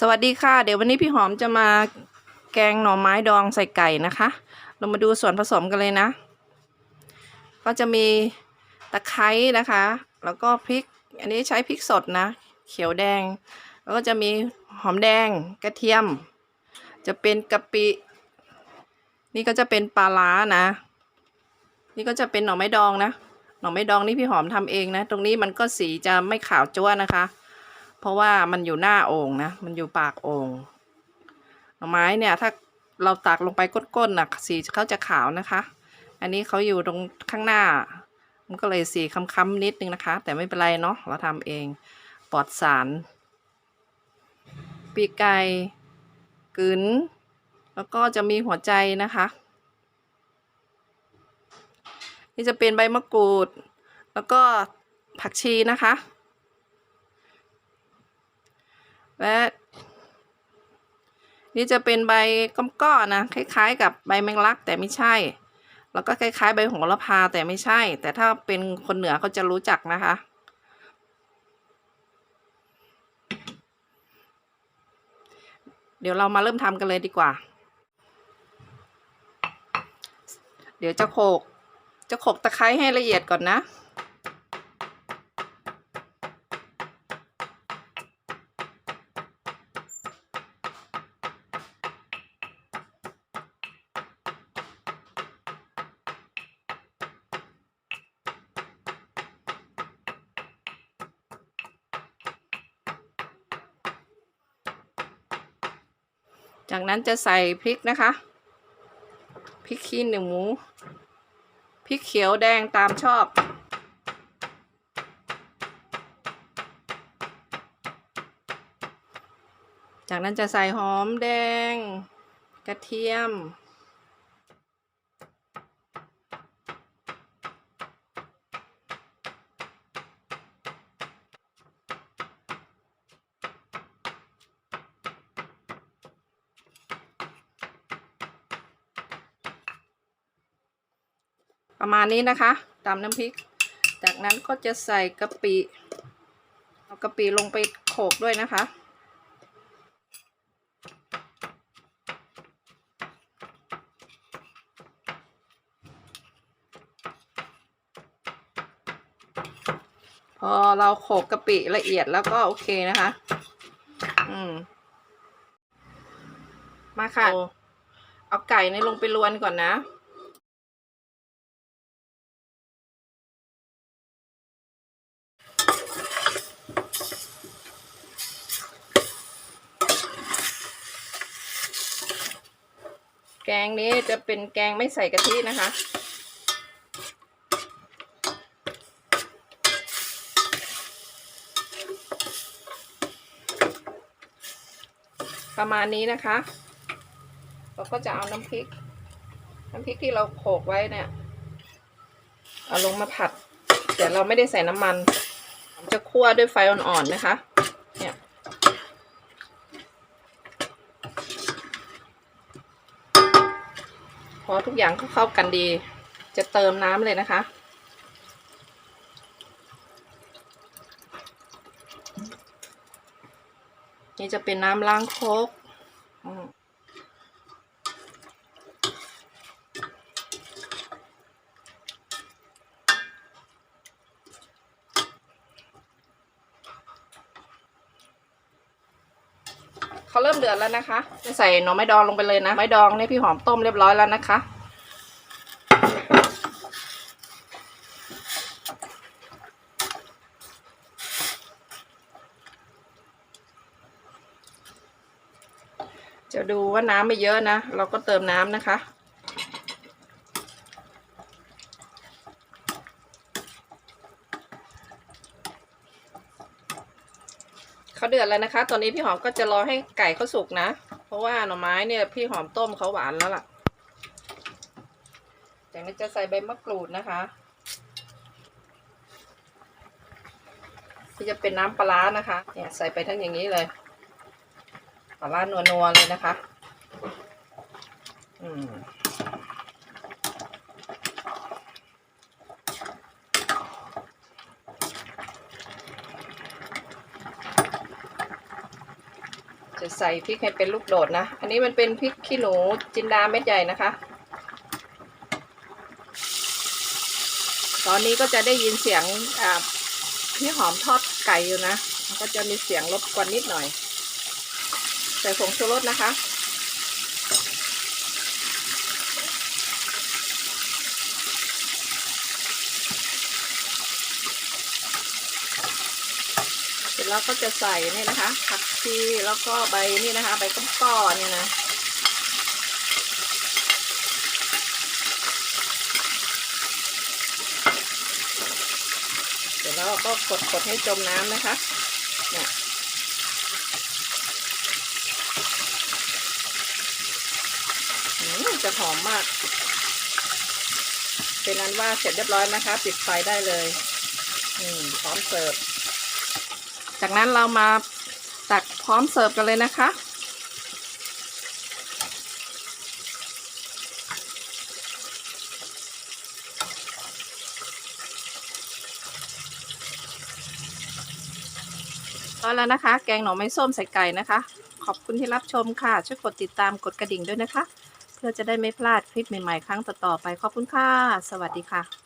สวัสดีค่ะ เดี๋ยววันนี้พี่หอมจะมาแกงหน่อไม้ดองใส่ไก่นะคะ เรามาดูส่วนผสมกันเลยนะ ก็จะมีตะไคร้นะคะ แล้วก็พริก อันนี้ใช้พริกสดนะ เขียวแดง แล้วก็จะมีหอมแดงกระเทียม จะเป็นกะปิ นี่ก็จะเป็นปลาร้านะ นี่ก็จะเป็นหน่อไม้ดองนะ หน่อไม้ดองนี่พี่หอมทำเองนะ ตรงนี้มันก็สีจะไม่ขาวจ้วนะคะ เพราะว่ามันอยู่หน้าโอ่งนะ มันอยู่ปากโอ่งหน่อไม้เนี่ย ถ้าเราตักลงไปก้นๆน่ะสีเขาจะขาวนะคะ อันนี้เขาอยู่ตรงข้างหน้า มันก็เลยสีค้ำๆนิดนึงนะคะ แต่ไม่เป็นไรเนาะเราทำเองปลอดสาร ปีกไก่กึนแล้วก็จะมีหัวใจนะคะ นี่จะเป็นใบมะกรูด แล้วก็ผักชีนะคะ และนี่จะเป็นใบก้อๆนะคล้าย ๆ กับใบแมงลักแต่ไม่ใช่ แล้วก็คล้าย ๆ ใบโหระพาแต่ไม่ใช่ แต่ถ้าเป็นคนเหนือเขาจะรู้จักนะคะ เดี๋ยวเรามาเริ่มทำกันเลยดีกว่า เดี๋ยวจะโขกจะโขกตะไคร้ให้ละเอียดก่อนนะ จากนั้นจะใส่พริกนะคะ พริกขี้หนูพริกเขียวแดงตามชอบ จากนั้นจะใส่หอมแดง กระเทียม ประมาณนี้นะคะตามน้ำพริก จากนั้นก็จะใส่กะปิเอากะปิลงไปโขลกด้วยนะคะ พอเราโขลกกะปิละเอียดแล้วก็โอเคนะคะ อืม มาค่ะ เอาไก่ในลงไปลวนก่อนนะ แกงนี้จะเป็นแกงไม่ใส่กะทินะคะ ประมาณนี้นะคะ เราก็จะเอาน้ำพริก น้ำพริกที่เราโขลกไว้เนี่ยเอาลงมาผัด แต่เราไม่ได้ใส่น้ำมัน จะคั่วด้วยไฟอ่อนๆนะคะ เนี่ย พ อทุกอย่างเข้ากันดี จะเติมน้ำเลยนะคะ นี่จะเป็นน้ำล้างโคก เขาเริ่มเดือดแล้วนะคะ จะใส่หน่อไม้ดองลงไปเลยนะ ไม้ดองนี่พี่หอมต้มเรียบร้อยแล้วนะคะ จะดูว่าน้ำไม่เยอะนะ เราก็เติมน้ำนะคะ เขาเดือดแล้วนะคะ ตอนนี้พี่หอมก็จะรอให้ไก่เขาสุกนะ เพราะว่าหน่อไม้เนี่ยพี่หอมต้มเขาหวานแล้วล่ะ จากนี้จะใส่ใบมะกรูดนะคะที่จะเป็นน้ำปลาร้านะคะ เนี่ยใส่ไปทั้งอย่างนี้เลยปลาร้านัวๆเลยนะคะ จะใส่พริกให้เป็นลูกโดดนะ อันนี้มันเป็นพริกขี้หนูจินดาเม็ดใหญ่นะคะ ตอนนี้ก็จะได้ยินเสียงอ่าพี่หอมทอดไก่อยู่นะ ก็จะมีเสียงรบกวนนิดหน่อย ใส่ผงชูรสนะคะ ร็จแล้วก็จะใส่นี่นะคะผักชีแล้วก็ใบนี่นะคะ ใบก้ำก้อนี่นะเดี๋ยวเราก็กดกดให้จมน้ำนะคะเนี่ยอืมจะหอมมาก เป็นนั้นว่าเสร็จเรียบร้อยนะคะ ปิดไฟได้เลย อืมพร้อมเสิร์ฟ จากนั้นเรามาตักพร้อมเสิร์ฟกันเลยนะคะ ก็แล้วนะคะ แกงหน่อไม้ส้มใส่ไก่นะคะ ขอบคุณที่รับชมค่ะ ช่วยกดติดตามกดกระดิ่งด้วยนะคะ เพื่อจะได้ไม่พลาดคลิปใหม่ๆ ครั้งต่อๆไป ขอบคุณค่ะ สวัสดีค่ะ